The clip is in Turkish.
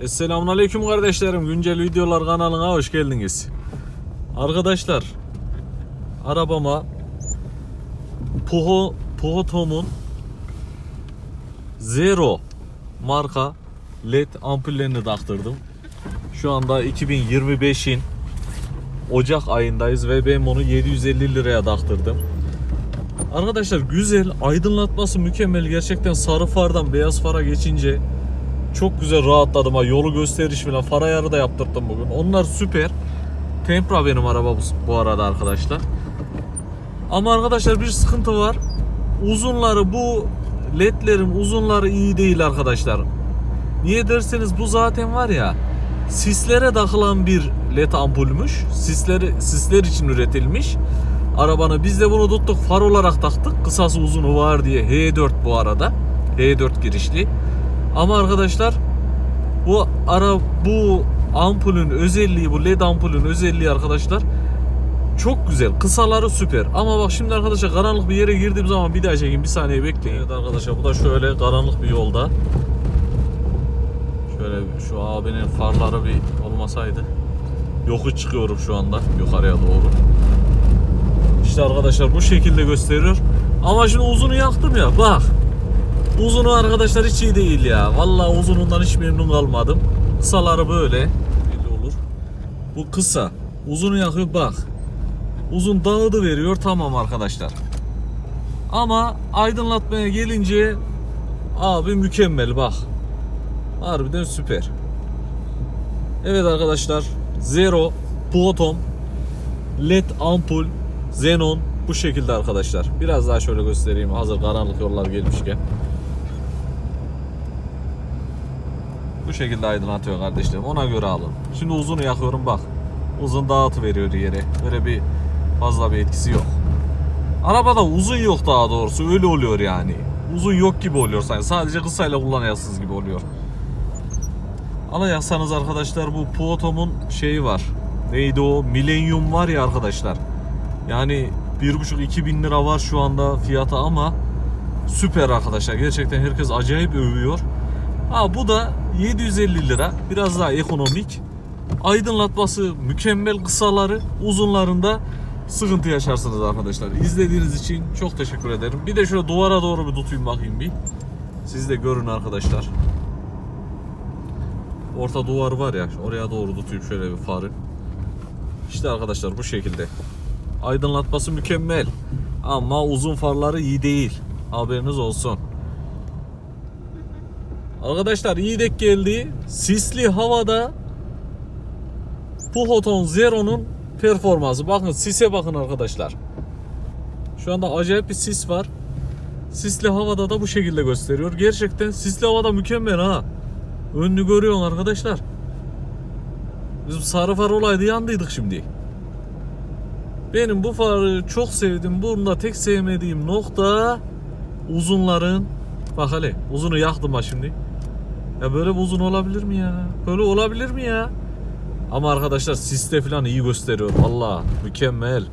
Esselamun Aleyküm kardeşlerim. Güncel videolar kanalına hoş geldiniz. Arkadaşlar arabama Puho Puhotom'un Zero marka led ampullerini taktırdım. Şu anda 2025'in Ocak ayındayız ve ben bunu 750 liraya taktırdım. Arkadaşlar güzel, aydınlatması mükemmel. Gerçekten sarı fardan beyaz fara geçince çok güzel rahatladım ha. Yolu gösteriş falan. Far ayarı da yaptırdım bugün. Onlar süper. Tempra benim araba bu, bu arada arkadaşlar. Ama arkadaşlar bir sıkıntı var. Uzunları bu ledlerin uzunları iyi değil arkadaşlar. Niye derseniz bu zaten var ya sislere takılan bir led ampulmüş. Sisleri sisler için üretilmiş. Arabanı biz de bunu tuttuk far olarak taktık. Kısası uzunu var diye H4 bu arada. H4 girişli. Ama arkadaşlar bu ara bu ampulün özelliği bu led ampulün özelliği arkadaşlar çok güzel. Kısaları süper. Ama bak şimdi arkadaşlar karanlık bir yere girdiğim zaman bir daha çekeyim. Bir saniye bekleyin. Evet arkadaşlar bu da şöyle karanlık bir yolda. Şöyle şu abinin farları bir olmasaydı. Yokuş çıkıyorum şu anda yukarıya doğru. İşte arkadaşlar bu şekilde gösteriyor. Ama şimdi uzunu yaktım ya bak. Uzunu arkadaşlar hiç iyi değil ya. Vallahi uzunundan hiç memnun kalmadım. Kısaları böyle. Belli olur. Bu kısa. Uzunu yakıyor bak. Uzun dağıdı veriyor tamam arkadaşlar. Ama aydınlatmaya gelince abi mükemmel bak. Harbiden süper. Evet arkadaşlar Zero Proton LED ampul Xenon bu şekilde arkadaşlar. Biraz daha şöyle göstereyim hazır karanlık yollar gelmişken. Bu şekilde aydınlatıyor kardeşlerim. Ona göre alın. Şimdi uzunu yakıyorum bak. Uzun dağıtı veriyor yere. Böyle bir fazla bir etkisi yok. Arabada uzun yok daha doğrusu. Öyle oluyor yani. Uzun yok gibi oluyor sanki. Sadece kısayla kullanıyorsunuz gibi oluyor. Alacaksanız arkadaşlar bu Puotom'un şeyi var. Neydi o? Millennium var ya arkadaşlar. Yani 1,5-2 bin lira var şu anda fiyatı ama süper arkadaşlar. Gerçekten herkes acayip övüyor. Ha bu da 750 lira. Biraz daha ekonomik. Aydınlatması mükemmel kısaları, uzunlarında sıkıntı yaşarsınız arkadaşlar. İzlediğiniz için çok teşekkür ederim. Bir de şöyle duvara doğru bir tutayım bakayım bir. Siz de görün arkadaşlar. Orta duvar var ya oraya doğru tutayım şöyle bir farı. İşte arkadaşlar bu şekilde. Aydınlatması mükemmel. Ama uzun farları iyi değil. Haberiniz olsun. Arkadaşlar iyi denk geldi. Sisli havada Puhoton Zero'nun performansı. Bakın sise bakın arkadaşlar. Şu anda acayip bir sis var. Sisli havada da bu şekilde gösteriyor. Gerçekten sisli havada mükemmel ha. Önünü görüyorsun arkadaşlar. Bizim sarı far olaydı yandıydık şimdi. Benim bu farı çok sevdim. Bunda tek sevmediğim nokta uzunların. Bak hele uzunu yaktım ha şimdi. Ya böyle uzun olabilir mi ya? Böyle olabilir mi ya? Ama arkadaşlar siste falan iyi gösteriyor. Allah mükemmel.